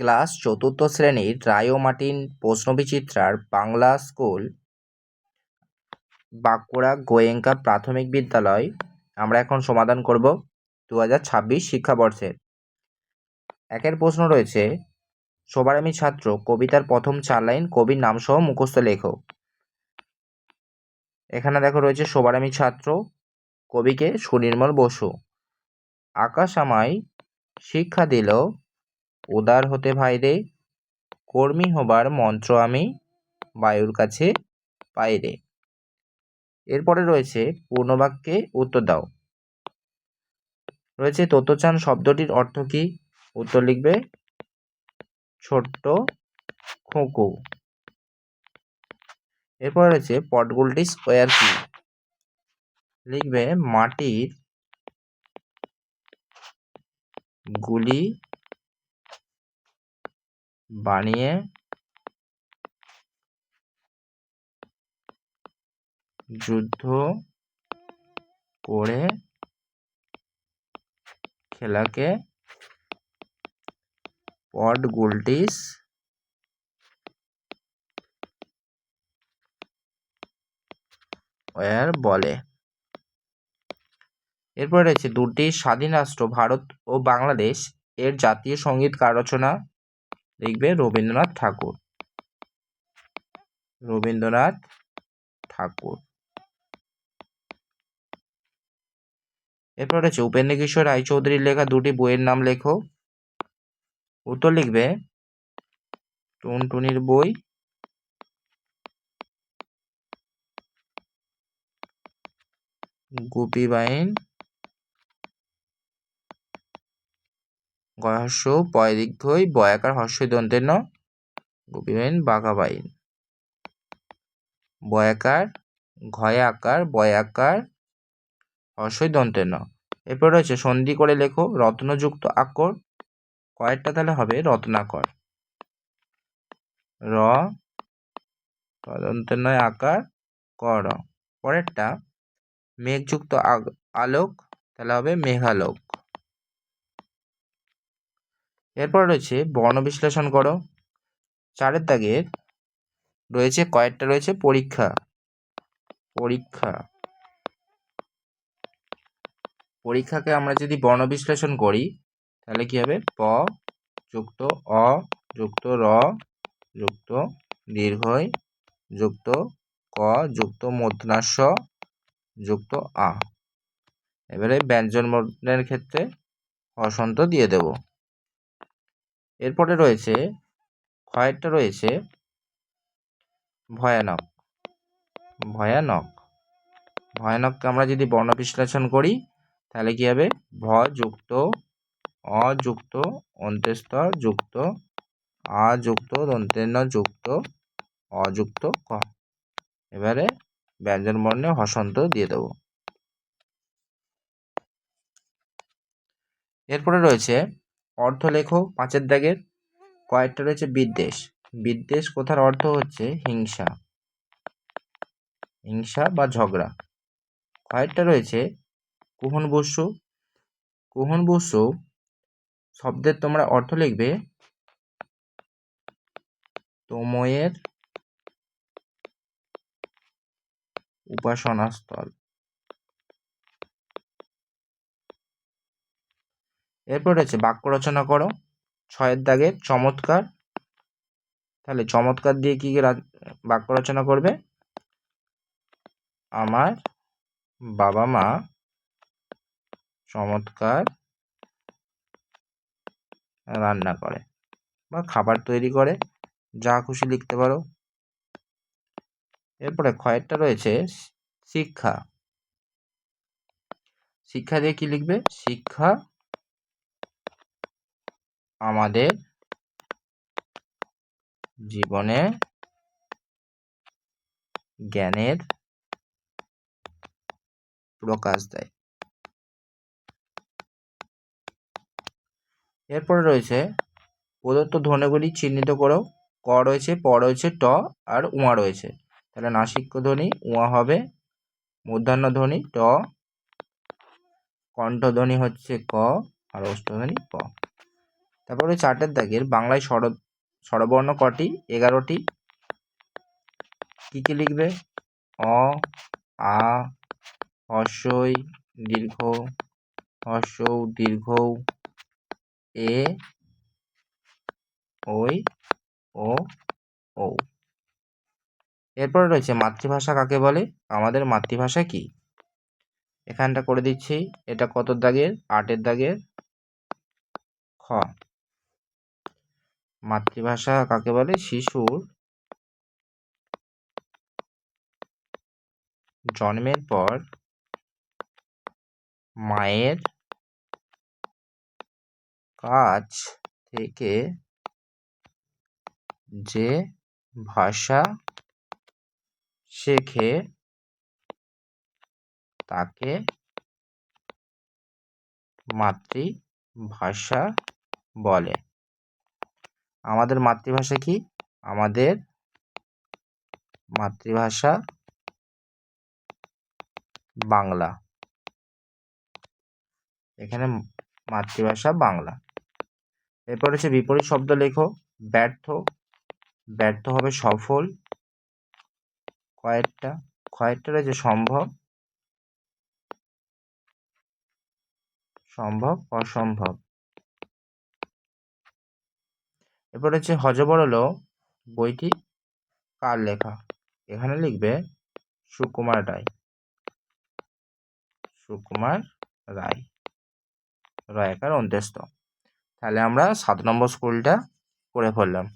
Class চতুর্থ শ্রেণির Roy Martin প্রশ্নবিচিত্রার বাংলা স্কুল, বাঁকুড়া গোয়েঙ্কা প্রাথমিক বিদ্যালয়। আমরা এখন সমাধান করব দু হাজার ছাব্বিশ শিক্ষাবর্ষের একের প্রশ্ন রয়েছে, সবার আমি ছাত্র, কবিতার প্রথম চার লাইন কবির নামসহ মুখস্থ লেখো। এখানে দেখো রয়েছে, সবার আমি ছাত্র, কবিকে সুনির্মল বসু। আকাশ আমায় শিক্ষা দিল উদার হতে ভাই রে, কর্মী হবার মন্ত্র আমি বায়ুর কাছে পাই রে। এরপরে রয়েছে পূর্ণবাক্যে উত্তর দাও। রয়েছে তত্ত্বচান শব্দটির অর্থ কী? উত্তর লিখবে, ছোট্ট খোঁকু। এরপর রয়েছে পটগুলটি স্কোয়ার কি? লিখবে, মাটির গুলি বানিয়ে যুদ্ধ করে খেলাকে পড গোল্টিস ওয়ার বলে। এরপর রয়েছে দুটি স্বাধীন রাষ্ট্র, ভারত ও বাংলাদেশ, এর জাতীয় সংগীত কার রচনা? লিখবে রবীন্দ্রনাথ ঠাকুর। রবীন্দ্রনাথ ঠাকুর। এরপর রয়েছে উপেন্দ্র কিশোর রায়চৌধুরীর লেখা দুটি বইয়ের নাম লেখো। উত্তর লিখবে, টুনটুনির বই, গুপি বাইন গয়স্য পয় দীর্ঘই বয়াকার হর্ষই দন্তের ন। গুপি বাইন বাঘা বাইন বয়াকার ঘয় আকার বয়াকার হর্ষই দন্তের ন। এরপর রয়েছে সন্ধি করে লেখো, রত্নযুক্ত আকর। কয়েকটা তাহলে হবে রত্নাকর। র, তদন্তের নয় আকার কর পরেরটা, মেঘযুক্ত আলোক, তাহলে হবে মেঘালোক। এরপর রয়েছে বর্ণ বিশ্লেষণ করো। চারের দাগের রয়েছে কয়েকটা রয়েছে পরীক্ষা। পরীক্ষা। পরীক্ষাকে আমরা যদি বর্ণ বিশ্লেষণ করি, তাহলে কি হবে? প যুক্ত অ যুক্ত র যুক্ত দীর্ঘই যুক্ত ক যুক্ত মূর্ধনাস্য যুক্ত আ। এবারে ব্যঞ্জন বর্ণের ক্ষেত্রে অসন্ত দিয়ে দেব। এরপরে রয়েছে ক্ষয়েরটা রয়েছে, ভয়ানক ভয়ানক, ভয়ানককে আমরা যদি বর্ণ বিশ্লেষণ করি, তাহলে কী হবে? ভ যুক্ত অযুক্ত অন্ত্যস্তর যুক্ত, আ যুক্ত দন্তেন্য যুক্ত অযুক্ত ক। এবারে ব্যঞ্জন বর্ণে হসন্ত দিয়ে দেব। এরপরে রয়েছে অর্থ লেখো, পাঁচের দাগের। কয়েকটা রয়েছে বিদ্বেষ। বিদ্বেষ কথার অর্থ হচ্ছে হিংসা। হিংসা বা ঝগড়া। কয়েকটা রয়েছে কুহন বসু। কুহন বসু শব্দের তোমরা অর্থ লিখবে তোময়ের উপাসনাস্থল। এরপর রয়েছে বাক্য রচনা করো। ছয়ের দাগে চমৎকার। তাহলে চমৎকার দিয়ে কি বাক্য রচনা করবে? আমার বাবা মা চমৎকার রান্না করে বা খাবার তৈরি করে, যা খুশি লিখতে পারো। এরপরে ক্ষয়েরটা রয়েছে শিক্ষা। শিক্ষা দিয়ে কি লিখবে? শিক্ষা আমাদের জীবনে জ্ঞানের প্রকাশ দেয়। এরপরে রয়েছে প্রদত্ত ধ্বনিগুলি চিহ্নিত করো। ক রয়েছে, প রয়েছে, ট আর উমা রয়েছে। তাহলে নাসিক্য ধ্বনি, উমা হবে মূর্ধন্য ধ্বনি, ট কণ্ঠধ্বনি হচ্ছে ক আর অষ্টধ্বনি প। তারপরে চারটের দাগের বাংলায় স্বর, স্বরবর্ণ কটি? এগারোটি। কী কী লিখবে? অ, আ, হর্ষই, দীর্ঘ, হর্ষৌ, দীর্ঘ, এ, ওই, ও ও এরপরে রয়েছে মাতৃভাষা কাকে বলে? আমাদের মাতৃভাষা কি? এখানটা করে দিচ্ছি। এটা কত দাগের? আটের দাগের খ। মাতৃভাষা কাকে বলে? শিশুর জন্মের পর মায়ের কাছ থেকে যে ভাষা শেখে, তাকে মাতৃভাষা বলে। আমাদের মাতৃভাষা কি? আমাদের মাতৃভাষা বাংলা। এখানে মাতৃভাষা বাংলা। এরপর হচ্ছে বিপরীত শব্দ লেখো। ব্যর্থ। ব্যর্থ হবে সফল। কয়েকটা। কয়েকটা রয়েছে সম্ভব। সম্ভব, অসম্ভব। এরপর হচ্ছে হজবরল বইটি কার লেখা? এখানে লিখবে সুকুমার রায়। সুকুমার রায়। রায়কার অন্ত্যেস্ত। তাহলে আমরা সাত নম্বর স্কুলটা করে ফেললাম।